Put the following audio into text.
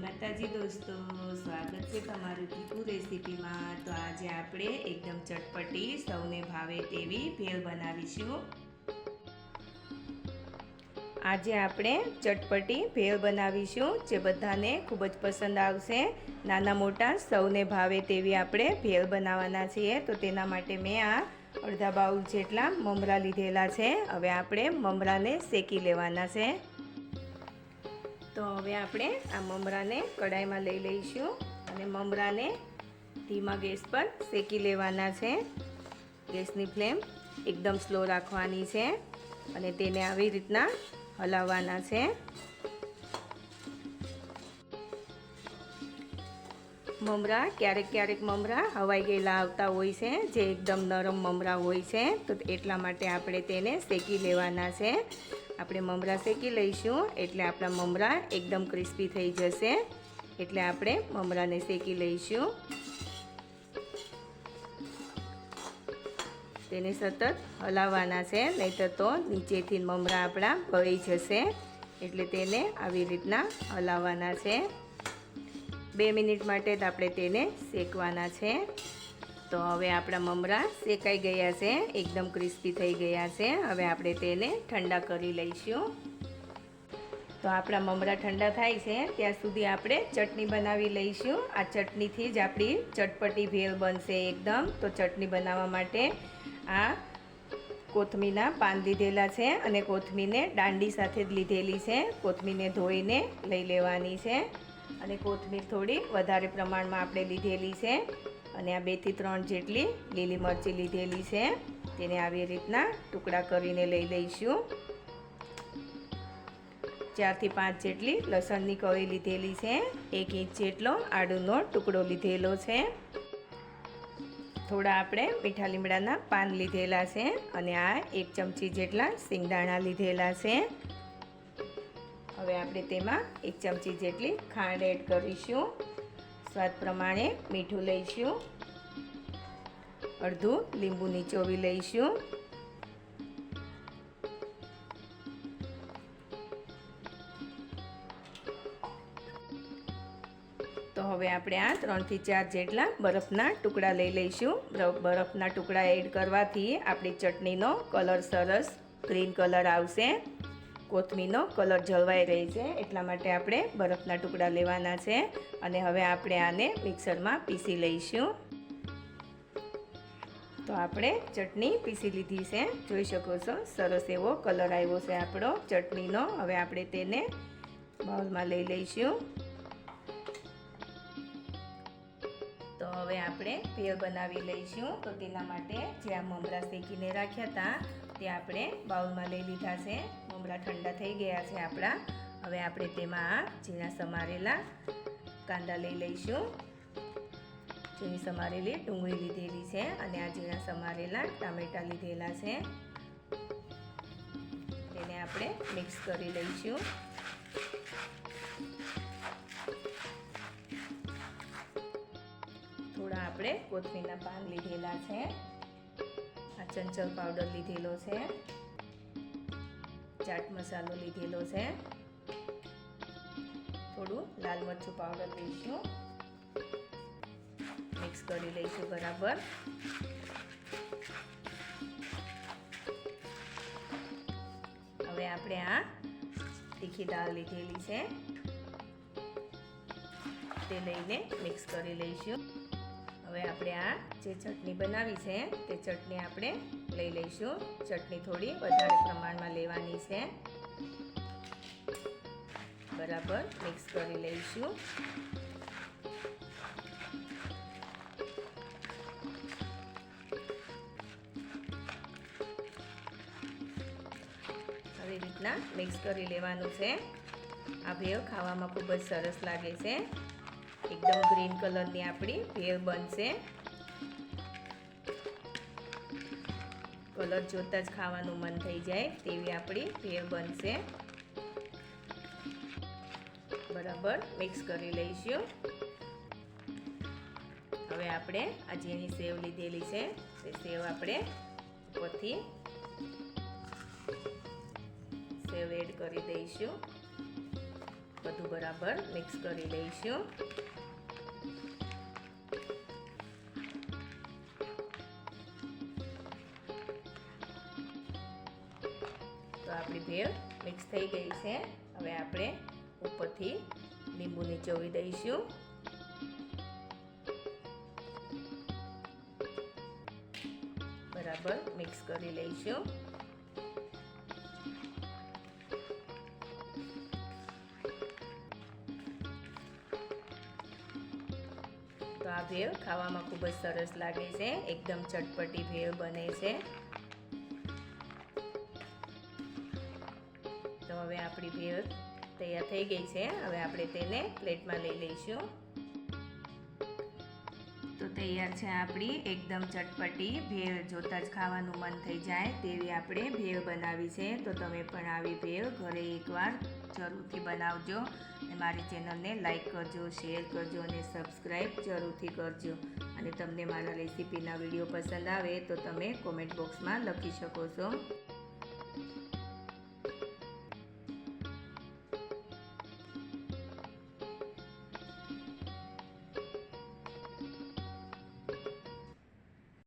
માતાજી દોસ્તો, સ્વાગત છે તમારું ટીપુ રેસીપીમાં. તો આજે આપણે એકદમ ચટપટી, સૌને ભાવે તેવી ભેળ બનાવીશું. આજે આપણે ચટપટી ભેળ બનાવીશું, જે બધાને ખૂબ જ પસંદ આવશે. નાના મોટા સૌને ભાવે તેવી આપણે ભેળ બનાવવાના છીએ. તો તેના માટે મેં આ અડધા બાઉલ જેટલા મમરા લીધેલા છે. હવે આપણે મમરાને શેકી લેવાના છે. તો હવે આપણે આ મમરાને કડાઈમાં લઈ લઈશું અને મમરાને ધીમા ગેસ પર શેકી લેવાના છે. ગેસની ફ્લેમ એકદમ સ્લો રાખવાની છે અને તેને આવી રીતના હલાવવાના છે. મમરા, ક્યારેક ક્યારેક મમરા હવાઈ ગયેલા આવતા હોય છે, જે એકદમ નરમ મમરા હોય છે. તો એટલા માટે આપણે તેને શેકી લેવાના છે. આપણે મમરા શેકી લઈશું, એટલે આપણા મમરા એકદમ ક્રિસ્પી થઈ જશે. એટલે આપણે મમરાને શેકી લઈશું. તેને સતત હલાવવાના છે, નહીતર તો નીચેથી મમરા આપણા ભળી જશે. એટલે તેને આવી રીતના હલાવવાના છે. બે મિનિટ માટે જ આપણે તેને શેકવાના છે. તો હવે આપણા મમરા શેકાઈ ગયા છે, એકદમ ક્રિસ્પી થઈ ગયા છે. હવે આપણે તેને ઠંડા કરી લઈશું. તો આપણા મમરા ઠંડા થાય છે, ત્યાં સુધી આપણે ચટણી બનાવી લઈશું. આ ચટણીથી જ આપણી ચટપટી ભેળ બનશે એકદમ. તો ચટણી બનાવવા માટે આ કોથમીના પાન લીધેલા છે અને કોથમીને દાંડી સાથે જ લીધેલી છે. કોથમીને ધોઈને લઈ લેવાની છે. અને કોથમીર થોડી વધારે પ્રમાણમાં આપણે લીધેલી છે. અને આ બેથી ત્રણ જેટલી લીલી મરચી લીધેલી છે. તેને આવી રીતના ટુકડા કરીને લઈ લઈશું. ચારથી પાંચ જેટલી લસણની કળી લીધેલી છે. એક ઇંચ જેટલો આડુનો ટુકડો લીધેલો છે. થોડા આપણે મીઠા લીમડાના પાન લીધેલા છે અને આ એક ચમચી જેટલા સિંગદાણા લીધેલા છે. હવે આપણે તેમાં એક ચમચી જેટલી ખાંડ એડ કરીશું. સ્વાદ પ્રમાણે મીઠું લઈશું. અડધું લીંબુ નીચોવી લઈશું. તો હવે આપણે આ ત્રણથી ચાર જેટલા બરફના ટુકડા લઈ લઈશું. બરફના ટુકડા એડ કરવાથી આપણી ચટણીનો કલર સરસ ગ્રીન કલર આવશે. કોથમીનો કલર જળવાઈ રહે છે, એટલા માટે આપણે બરફના ટુકડા લેવાના છે અને હવે આપણે આને મિક્સરમાં પીસી લઈશું. તો આપણે ચટણી પીસી લીધી છે, જોઈ શકો છો, સરસ એવો કલર આવ્યો છે આપણો ચટણીનો. હવે આપણે તેને બાઉલમાં લઈ લઈશું. તો હવે આપણે ભેળ બનાવી લઈશું. તો તેના માટે જે આ મમરા શેકીને રાખ્યા હતા તે આપણે બાઉલમાં લઈ લીધા છે. મમરા ઠંડા થઈ ગયા છે આપણા. હવે આપણે તેમાં આ ઝીણા સમારેલા કાંદા લઈ લઈશું. ઝીણી સમારેલી ડુંગળી લીધેલી છે અને આ ઝીણા સમારેલા ટામેટા લીધેલા છે. તેને આપણે મિક્સ કરી લઈશું. થોડા આપણે કોથમીરના પાન લીધેલા છે. આ ચંચળ પાવડર લીધેલો છે. ચાટ મસાલો લીધેલો છે. થોડું લાલ મરચું પાવડર લઈશું. મિક્સ કરી લઈશું બરાબર. હવે આપણે આ તીખી દાળ લીધેલી છે. તે લઈને મિક્સ કરી લઈશું. હવે આપણે આ જે ચટણી બનાવી છે, તે ચટણી આપણે લઈ લઈશું. ચટણી થોડી વધારે પ્રમાણમાં લેવાની છે. બરાબર મિક્સ કરી લઈશું. આવી રીતના મિક્સ કરી લેવાનું છે. આ ભેળ ખાવામાં ખૂબ જ સરસ લાગે છે. એકદમ ગ્રીન કલરની આપણી ભેળ બનશે. કલર જોતાં જ ખાવાનું મન થઈ જાય તેવી આપણી ભેળ બનશે. બરાબર, મિક્સ કરી લઈશું. હવે આપણે આ જેની સેવ લીધેલી છે, તે સેવ આપણે ઉપરથી સેવ એડ કરી દઈશું. બધું બરાબર મિક્સ કરી લઈશું. તો આપણી ભેળ મિક્સ થઈ ગઈ છે. હવે આપણે ઉપરથી લીંબુ નીચોવી દઈશું. બરાબર મિક્સ કરી લઈશું. તો આ ભેળ ખાવામાં ખૂબ જ સરસ લાગે છે. એકદમ ચટપટી ભેળ બને છે. આપણી ભેળ તૈયાર થઈ ગઈ છે. હવે આપણે તેને પ્લેટમાં લઈ લઈશું. તો તૈયાર છે આપણી એકદમ ચટપટી ભેળ. જોતાં જ ખાવાનું મન થઈ જાય તેવી આપણે ભેળ બનાવી છે. તો તમે પણ આવી ભેળ ઘરે એકવાર જરૂરથી બનાવજો અને મારી ચેનલને લાઈક કરજો, શેર કરજો અને સબસ્ક્રાઈબ જરૂરથી કરજો. અને તમને મારા રેસીપીના વીડિયો પસંદ આવે તો તમે કોમેન્ટ બોક્સમાં લખી શકો છો.